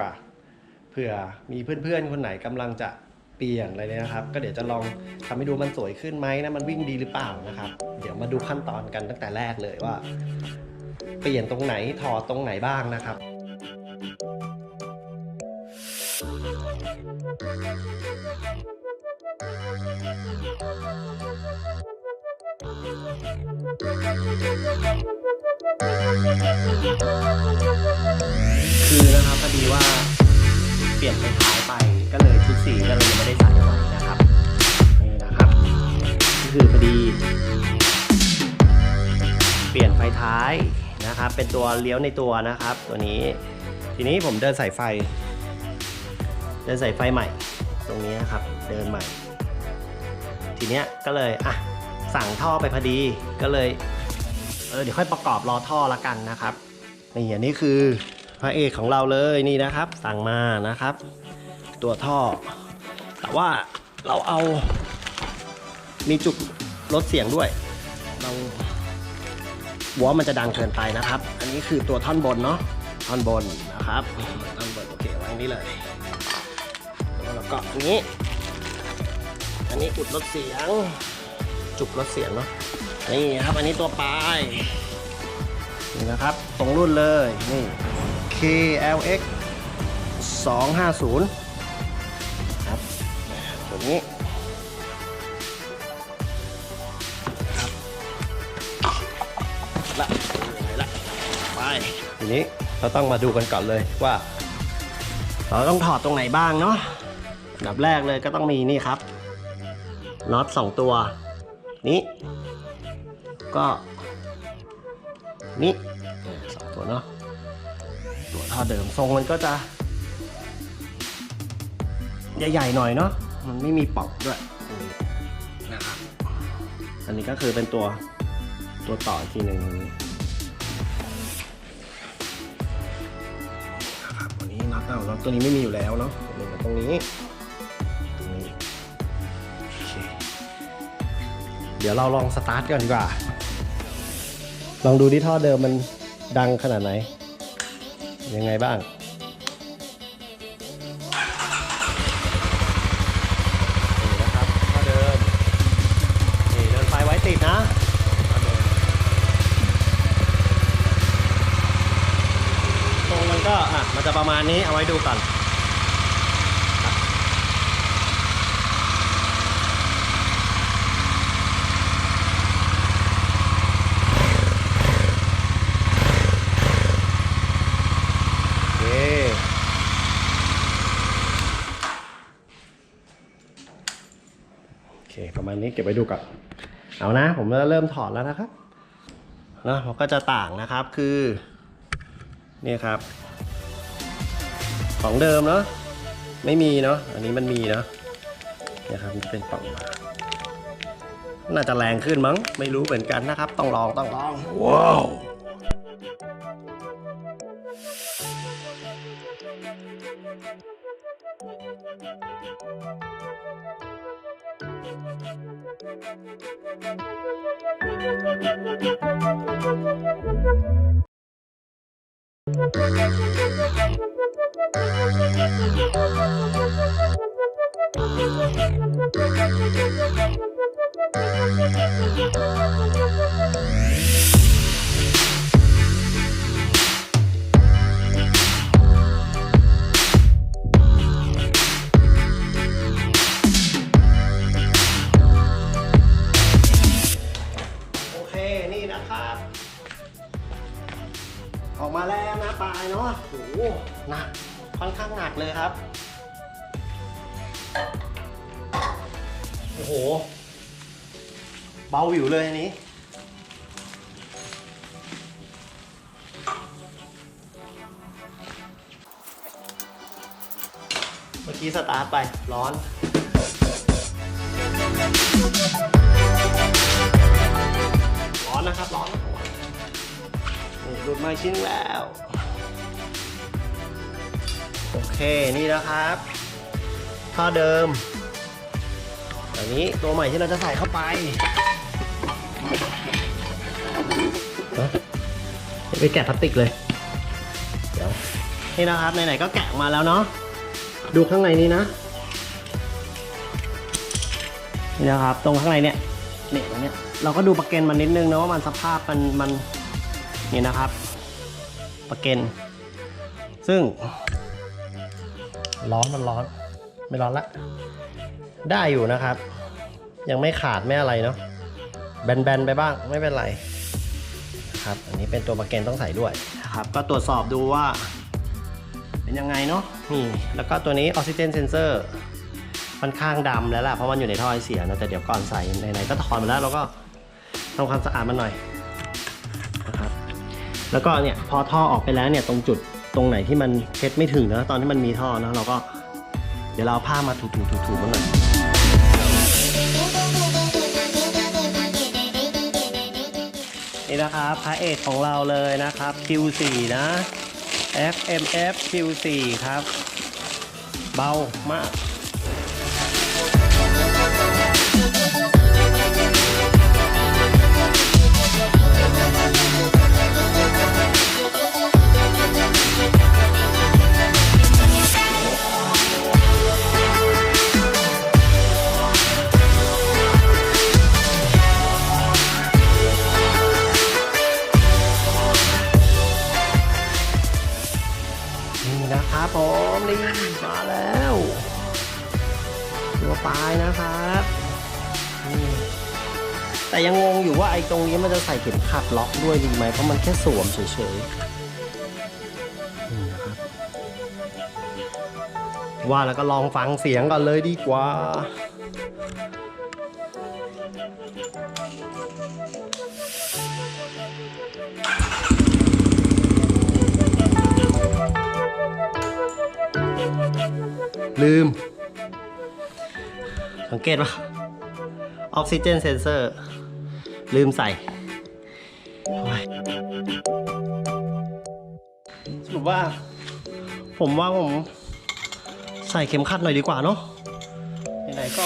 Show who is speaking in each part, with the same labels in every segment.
Speaker 1: ว่า เผื่อมีเพื่อนๆคนไหนกำลังจะเปลี่ยนอะไรเนี่ยนะครับ ก็เดี๋ยวจะลองทำให้ดูมันสวยขึ้นไหมนะมันวิ่งดีหรือเปล่านะครับ เดี๋ยวมาดูขั้นตอนกันตั้งแต่แรกเลยว่า เปลี่ยนตรงไหนถอดตรงไหนบ้างนะครับ คือนะครับพอดีว่าเปลี่ยนไฟท้ายไปก็เลยชุดสีก็เลยไม่ได้ใส่ไว้นะครับนี่นะครับก็คือพอดี เปลี่ยนไฟท้ายนะครับ เป็นตัวเลี้ยวในตัวนะครับ ตัวนี้ ทีนี้ผมเดินสายไฟ เดินสายไฟใหม่ ตรงนี้นะครับเดินใหม่ ทีเนี้ยก็เลยอะสั่งท่อไปพอดีก็เลยเออเดี๋ยวค่อยประกอบรอท่อละกันนะครับนี่อันนี้คือ พระเอกของเราเลยนี่นะครับ สั่งมานะครับ ตัวท่อ แต่ว่าเราเอา มีจุกลดเสียงด้วยเราหัวมันจะดังเกินไปนะครับ อันนี้คือตัวท่อนบนเนาะท่อนบนนะครับท่อนบนโอเคไวางนี้เลยแล้วเราก็อันนี้ อันนี้อุดลดเสียง จุกลดเสียงเนาะนี่ครับ อันนี้ตัวปลายนี่นะครับ ตรงรุ่นเลยนี่ KLX 250ครับตัวนี้ครับละไหนละไปทีนี้เราต้องมาดูกันก่อนเลยว่า เราต้องถอดตรงไหนบ้างเนาะอันดับแรกเลยก็ต้องมีนี่ครับน็อตสองตัว นี้ ก็ นี่สองตัวเนาะตัว ท่อเดิมทรงมันก็จะ ใหญ่ๆหน่อยเนาะมันไม่มีป่องด้วยนะครับอันนี้ก็คือเป็นตัวตัวต่ออีกทีหนึ่งตรงนี้นะครับวันนี้น็อตเอาน็อตตัวนี้ไม่มีอยู่แล้วเนาะหนึ่งตรงนี้ตรงนี้โอเคเดี๋ยวเราลองสตาร์ทกันดีกว่า ลองดูที่ท่อเดิมมันดังขนาดไหน ยังไงบ้าง นี่นะครับท่อเดิน นี่เดินไฟไว้ติดนะ ตรงมันก็อะมันจะประมาณนี้เอาไว้ดูก่อนครับโอเค โอเค ประมาณ นี้เก็บไว้ดูก่อนเอานะ ผมจะเริ่มถอดแล้วนะครับนะมันก็จะต่างนะครับคือนี่ครับ ของเดิมเนาะไม่มีเนาะอันนี้มันมีเนาะนี่ครับเป็นป่องมาน่าจะแรงขึ้นมั้ง ไม่รู้เหมือนกันนะครับ ต้องลองต้องลอง ว้าว โอ ห เบาอยู่เลยอันนี้ เมื่อกี้สตาร์ทไป ร้อนร้อนนะครับร้อนนี่หลุดมาชิ้นแล้ว โอเคนี่นะครับท่อเดิม อันนี้ตัวใหม่ที่เราจะใส่เข้าไปฮะไปแกะพลาสติกเลย เดี๋ยวนี่นะครับไหนๆก็แกะมาแล้วเนาะ ดูข้างในนี้นะนี่นะครับ ตรงข้างในเนี่ยเนี่ยตรงเนี้ยเราก็ดูประเกนมันนิดนึงนะว่ามันสภาพมันมันนี่นะครับประเกนซึ่ง ร้อนมันร้อน ไม่ร้อนละ ได้อยู่นะครับ ยังไม่ขาดไม่อะไรเนาะแบนๆไปบ้างไม่เป็นไรครับอันนี้เป็นตัวประเกนต้องใส่ด้วยนะครับ ก็ตรวจสอบดูว่า เป็นยังไงเนาะนี่แล้วก็ตัวนี้ออกซิเจนเซนเซอร์ค่อนข้างดำแล้วล่ะเพราะมันอยู่ในท่อไอเสียนะแต่เดี๋ยวก่อนใส่ไหนๆก็ถอดมาแล้วเราก็ทำความสะอาดมันหน่อยนะครับแล้วก็เนี่ยพอท่อออกไปแล้วเนี่ยตรงจุดตรงไหนที่มันเช็ดไม่ถึงนะตอนที่มันมีท่อนะเราก็เดี๋ยวเราเอาผ้ามาถูๆๆๆมันหน่อย นี่นะครับพระเอกของเราเลยนะครับ Q4 นะ FMF Q4 ครับ เบามาก ยังงงอยู่ว่าไอ้ตรงนี้มันจะใส่เข็มขัดล็อกด้วยดีไหมเพราะมันแค่สวมเฉยๆนี่นะครับว่าแล้วก็ลองฟังเสียงก่อนเลยดีกว่าลืม สังเกตว่าออกซิเจนเซนเซอร์ ลืมใส่โอ้ยสรุปว่า ผมว่าผมใส่เข็มขัดหน่อยดีกว่าเนาะไหนๆก็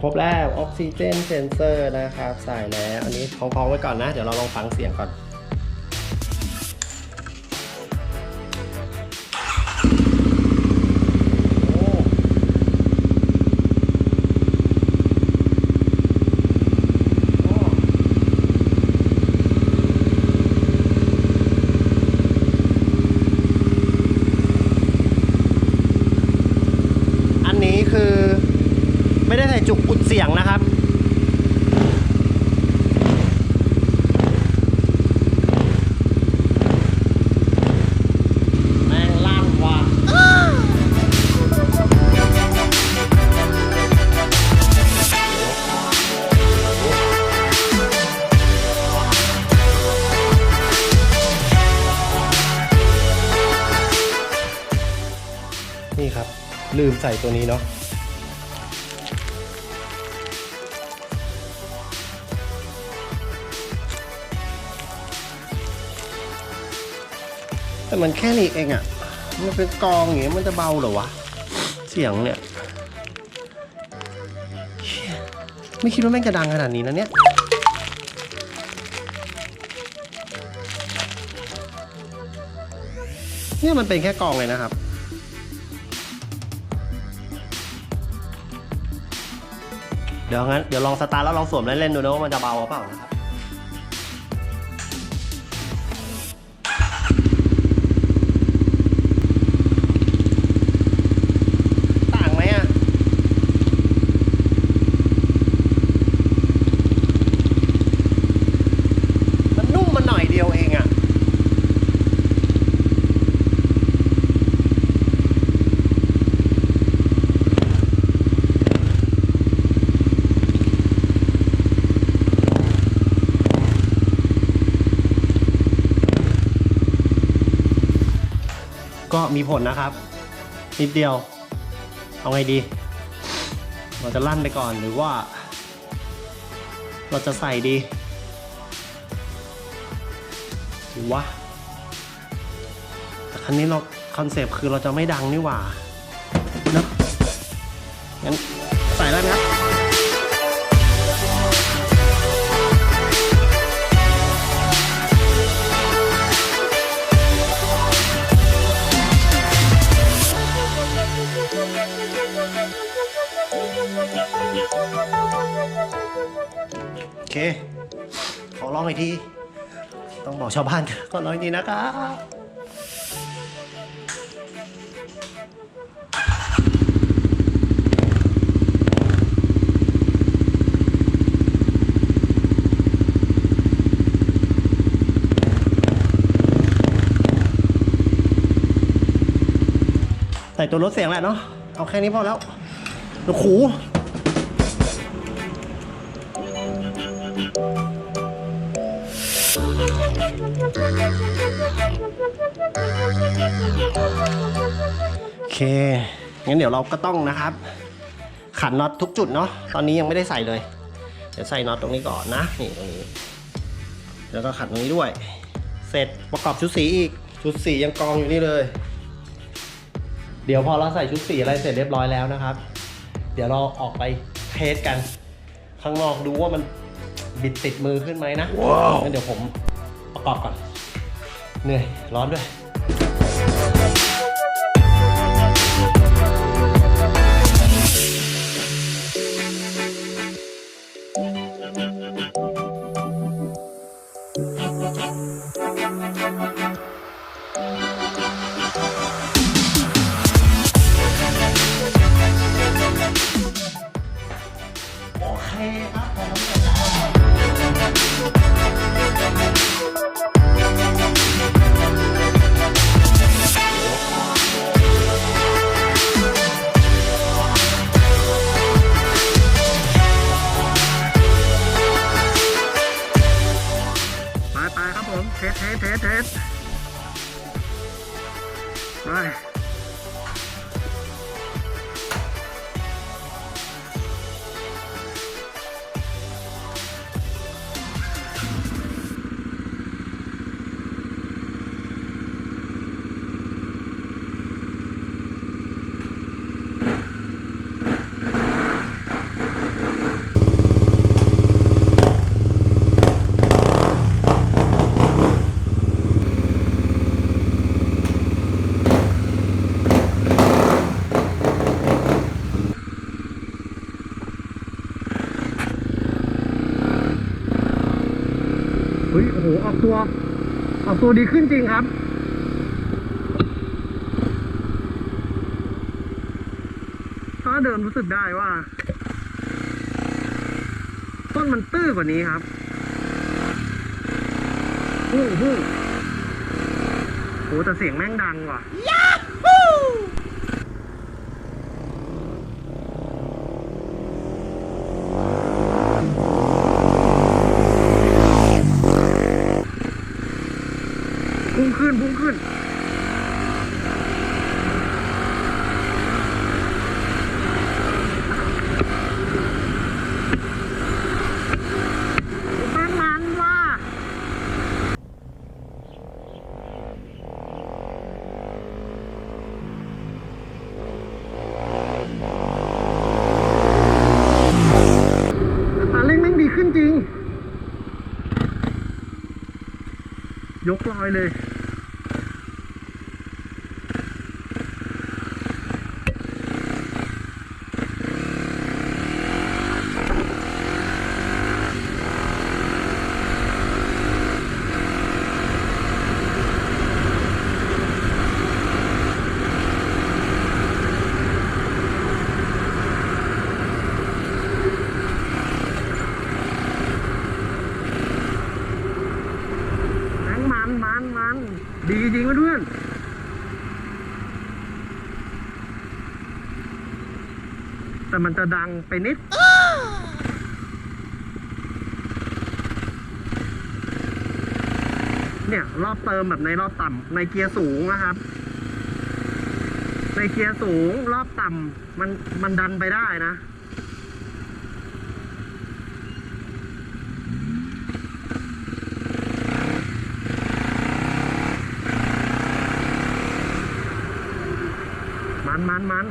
Speaker 1: ครบแล้วออกซิเจนเซนเซอร์นะครับใส่แล้ว อันนี้คล้องๆไว้ก่อนนะ เดี๋ยวเราลองฟังเสียงก่อน ลืมใส่ตัวนี้เนาะแต่มันแค่นี้เองอะ่ะ มันเป็นกองอย่างเงี้ยมันจะเบาเหรอวะ เสียงเนี่ยเชี่ยไม่คิดว่าแม่งจะดังขนาดนี้นะเนี่ย เนี่ยมันเป็นแค่กองเลยนะครับ เดี๋ยวงั้นเดี๋ยวลองสตาร์ทแล้วลองสวมเล่นๆดูนะว่ามันจะเบาหรือเปล่านะครับ ต่างไหมอะ มันนุ่มมาหน่อยเดียวเองอะ ก็ มีผลนะครับ นิดเดียว เอาไงดี เราจะลั่นไปก่อนหรือว่า เราจะใส่ดีวะแต่คันนี้เราคอนเซปต์คือเราจะไม่ดังนี่หว่าเนอะงั้นใส่ได้ไหมครับ โอเค ขอลองอีกที ต้องบอกชาวบ้านขอลองอีกทีนะครับ ใส่ตัวลดเสียงแหละเนาะ เอาแค่นี้พอแล้วโอ้โหโอเค งั้นเดี๋ยวเราก็ต้องนะครับ ขันน็อตทุกจุดเนาะ ตอนนี้ยังไม่ได้ใส่เลย เดี๋ยวใส่น็อตตรงนี้ก่อนนะ นี่ตรงนี้ แล้วก็ขันตรงนี้ด้วย เสร็จประกอบชุดสีอีก ชุดสียังกองอยู่นี่เลย เดี๋ยวพอเราใส่ชุดสีอะไรเสร็จเรียบร้อยแล้วนะครับ เดี๋ยวเราออกไปเทสกัน ข้างนอกดูว่ามันบิดติดมือขึ้นไหมนะ ว้าวงั้นเดี๋ยวผมประกอบก่อน เหนื่อย ร้อนด้วย ฮ้ยโอ้โหออกตัว ออกตัวดีขึ้นจริงครับถ้าเดิมรู้สึกได้ว่า ต้นมันตื้อกว่านี้ครับฮู้ฮู้โหแต่เสียงแม่งดังว่ะ พุ่ง ขึ้นพุ่งขึ้นแม่งมันว่ะอัตราเร่งแม่งดีขึ้นจริงยกลอยเลย แม่งมันมันมันดีจริง เพื่อนแต่มันจะดังไปนิดเนี่ย รอบเติมแบบในรอบต่ำในเกียร์สูงนะครับ ในเกียร์สูงรอบต่ำมันมันดันไปได้นะ มันมัน